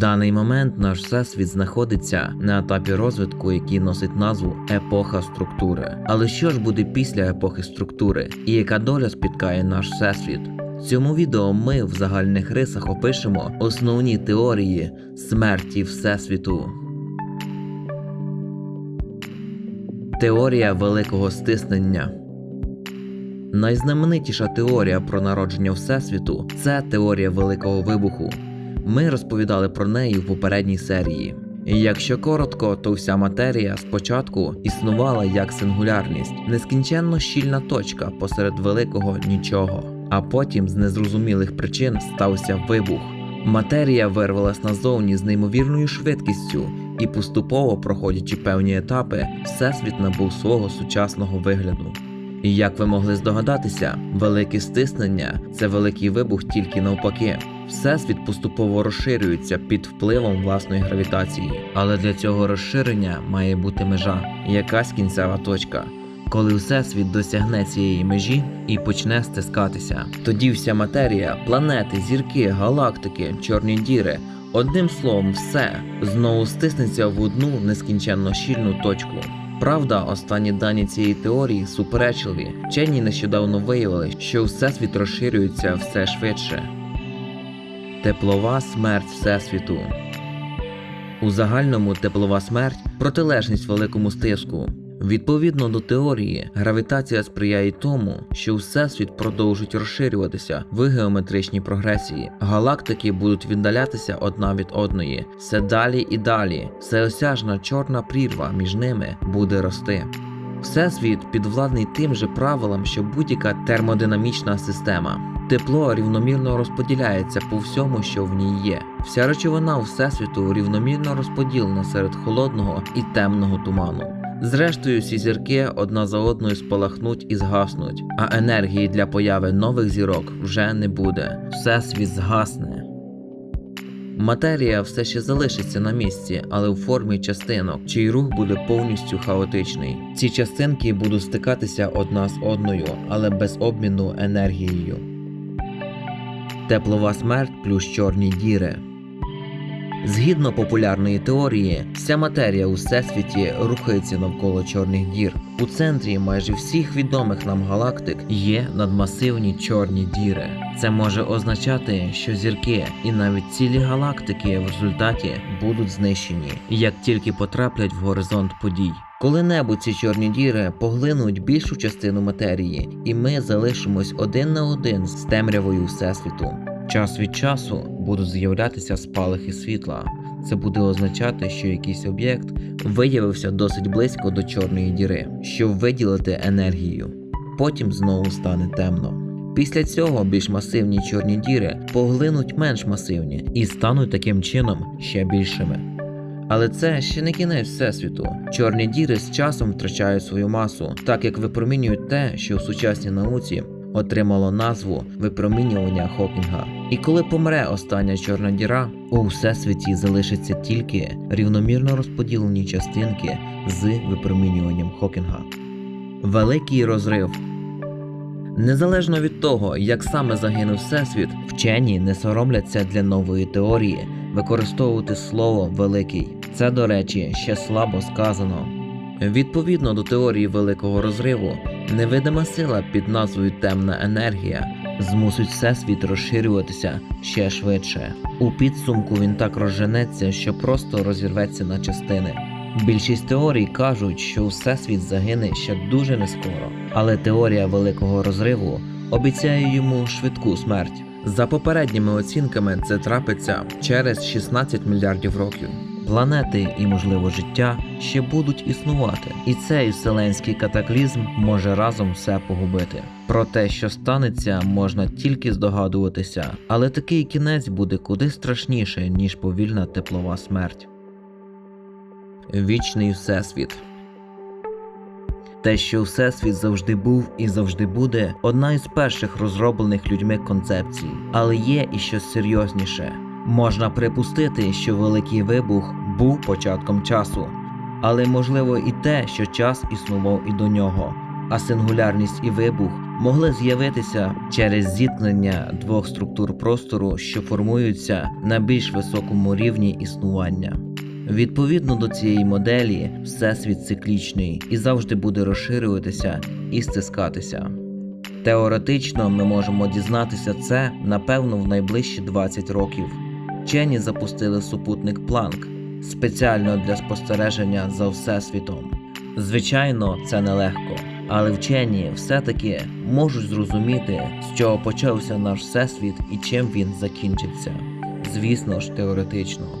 даний момент наш всесвіт знаходиться на етапі розвитку, який носить назву епоха структури. Але що ж буде після епохи структури і яка доля спіткає наш всесвіт? В цьому відео ми в загальних рисах опишемо основні теорії смерті Всесвіту. Теорія великого стиснення. Найзнаменитіша теорія про народження Всесвіту це теорія Великого Вибуху. Ми розповідали про неї в попередній серії. І якщо коротко, то вся матерія спочатку існувала як сингулярність, нескінченно щільна точка посеред великого нічого. А потім з незрозумілих причин стався вибух. Матерія вирвалась назовні з неймовірною швидкістю, і поступово проходячи певні етапи, всесвіт набув свого сучасного вигляду. І як ви могли здогадатися, велике стиснення це великий вибух тільки навпаки. Всесвіт поступово розширюється під впливом власної гравітації, але для цього розширення має бути межа, якась кінцева точка. Коли всесвіт досягне цієї межі і почне стискатися, тоді вся матерія, планети, зірки, галактики, чорні діри, одним словом, все знову стиснеться в одну нескінченно щільну точку. Правда, останні дані цієї теорії суперечливі. Вчені нещодавно виявили, що всесвіт розширюється все швидше. Теплова смерть Всесвіту. У загальному теплова смерть протилежність великому стиску. Відповідно до теорії, гравітація сприяє тому, що всесвіт продовжить розширюватися в геометричній прогресії. Галактики будуть віддалятися одна від одної, все далі і далі. Всеосяжна чорна прірва між ними буде рости. Всесвіт підвладний тим же правилам, що будь-яка термодинамічна система. Тепло рівномірно розподіляється по всьому, що в ній є. Вся речовина Всесвіту рівномірно розподілена серед холодного і темного туману. Зрештою, всі зірки одна за одною спалахнуть і згаснуть, а енергії для появи нових зірок вже не буде. Всесвіт згасне. Матерія все ще залишиться на місці, але в формі частинок, чий рух буде повністю хаотичний. Ці частинки будуть стикатися одна з одною, але без обміну енергією. Теплова смерть плюс чорні діри. Згідно популярної теорії, вся матерія у всесвіті рухається навколо чорних дір. У центрі майже всіх відомих нам галактик є надмасивні чорні діри. Це може означати, що зірки і навіть цілі галактики в результаті будуть знищені, як тільки потраплять в горизонт подій. Коли-небудь ці чорні діри поглинуть більшу частину матерії, і ми залишимось один на один з темрявою всесвіту. Час від часу будуть з'являтися спалахи світла. Це буде означати, що якийсь об'єкт виявився досить близько до чорної діри, щоб виділити енергію. Потім знову стане темно. Після цього більш масивні чорні діри поглинуть менш масивні і стануть таким чином ще більшими. Але це ще не кінець всесвіту. Чорні діри з часом втрачають свою масу, так як випромінюють те, що в сучасній науці отримало назву випромінювання Хокінга. І коли помре остання чорна діра, у всесвіті залишаться тільки рівномірно розподілені частинки з випромінюванням Хокінга. Великий розрив. Незалежно від того, як саме загинув всесвіт, вчені не соромляться для нової теорії використовувати слово великий. Це, до речі, ще слабо сказано. Відповідно до теорії великого розриву, невидима сила під назвою темна енергія змусить всесвіт розширюватися ще швидше. У підсумку він так розженеться, що просто розірветься на частини. Більшість теорій кажуть, що всесвіт загине ще дуже нескоро, але теорія великого розриву обіцяє йому швидку смерть. За попередніми оцінками, це трапиться через 16 мільярдів років. Планети і, можливо, життя ще будуть існувати, і цей вселенський катаклізм може разом все погубити. Про те, що станеться, можна тільки здогадуватися, але такий кінець буде куди страшніше, ніж повільна теплова смерть. Вічний всесвіт. Те, що всесвіт завжди був і завжди буде, одна із перших розроблених людьми концепцій, але є і щось серйозніше. Можна припустити, що великий вибух був початком часу, але можливо і те, що час існував і до нього, а сингулярність і вибух могли з'явитися через зіткнення двох структур простору, що формуються на більш високому рівні існування. Відповідно до цієї моделі, всесвіт циклічний і завжди буде розширюватися і стискатися. Теоретично ми можемо дізнатися це напевно в найближчі 20 років. Вчені запустили супутник Планк спеціально для спостереження за всесвітом. Звичайно, це нелегко, але вчені все-таки можуть зрозуміти, з чого почався наш всесвіт і чим він закінчиться. Звісно ж, теоретично.